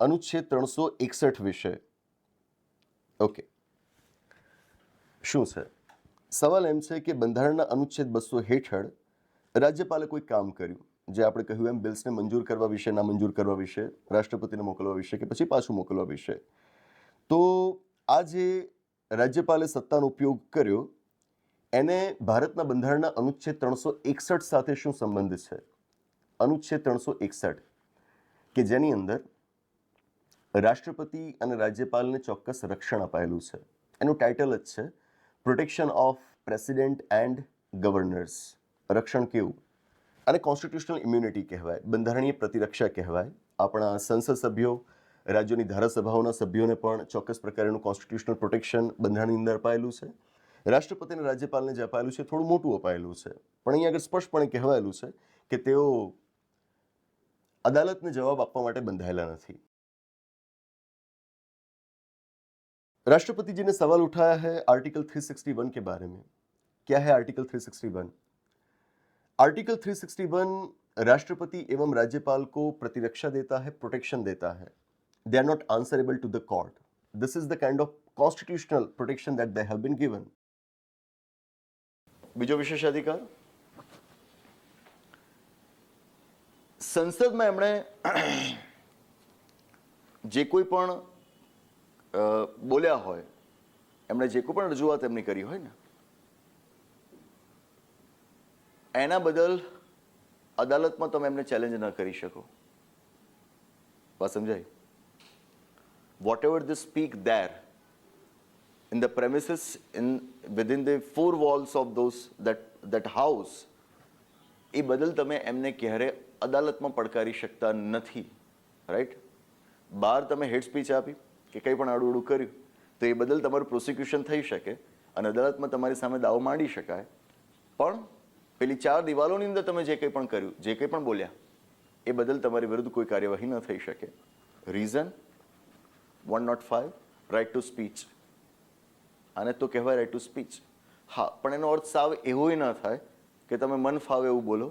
અનુચ્છેદ ત્રણસો એકસઠ વિશે. ઓકે શું છે? સવાલ એમ છે કે બંધારણના અનુચ્છેદ બસો હેઠળ રાજ્યપાલે કોઈ કામ કર્યું? જે આપણે કહ્યું એમ બિલ્સને મંજૂર કરવા વિશે, ના મંજૂર કરવા વિશે, રાષ્ટ્રપતિને મોકલવા વિશે કે પછી પાછું મોકલવા વિશે? તો આ જે રાજ્યપાલે સત્તાનો ઉપયોગ કર્યો, એને ભારતના બંધારણના અનુચ્છેદ ત્રણસો એકસઠ સાથે શું સંબંધ છે? અનુચ્છેદ ત્રણસો એકસઠ, કે જેની અંદર રાષ્ટ્રપતિ અને રાજ્યપાલને ચોક્કસ રક્ષણ અપાયેલું છે. એનું ટાઇટલ જ છે protection of president and governors રક્ષણ કેવું? અને કોન્સ્ટિટ્યુશનલ ઇમ્યુનિટી કહેવાય, બંધારણીય પ્રતિરક્ષા કહેવાય. આપણા સંસદ સભ્યો, રાજ્યોની ધારાસભાઓના સભ્યોને પણ ચોક્કસ પ્રકારનું કોન્સ્ટિટ્યુશનલ પ્રોટેક્શન બંધારણની અંદર અપાયેલું છે. રાષ્ટ્રપતિ અને રાજ્યપાલને જે અપાયેલું છે, થોડું મોટું અપાયેલું છે. પણ અહીં આગળ સ્પષ્ટપણે કહેવાયેલું છે કે તેઓ અદાલતને જવાબ આપવા માટે બંધાયેલા નથી. राष्ट्रपति जी ने सवाल उठाया है आर्टिकल 361 के बारे में क्या है आर्टिकल 361 आर्टिकल 361 राष्ट्रपति एवं राज्यपाल को प्रतिरक्षा देता है प्रोटेक्शन देता है they are not answerable to the court this is the kind of constitutional protection that they have been given બીજો વિશેષાધિકાર સંસદમાં એમણે જે કોઈ પણ અ, બોલ્યા હોય, એમણે જે કોઈ પણ રજૂઆત એમની કરી હોય ને, એના બદલ અદાલતમાં તમે એમને ચેલેન્જ ન કરી શકો. વાત સમજાય whatever they speak there in the premises, in, within the four walls of those, that that house, એ બદલ તમે એમને ક્યારે અદાલતમાં પડકારી શકતા નથી રાઈટ બહાર તમે હેડ સ્પીચ આપી કે કંઈ પણ આડું કર્યું, તો એ બદલ તમારું પ્રોસિક્યુશન થઈ શકે અને અદાલતમાં તમારી સામે દાવો માંડી શકાય. પણ પેલી ચાર દિવાલોની અંદર તમે જે કંઈ પણ કર્યું, જે કંઈ પણ બોલ્યા, એ બદલ તમારી વિરુદ્ધ કોઈ કાર્યવાહી ન થઈ શકે. Reason one not five right to speech આને તો કહેવાય રાઇટ ટુ સ્પીચ હા, પણ એનો અર્થ સાવ એવોય ન થાય કે તમે મન ફાવે એવું બોલો.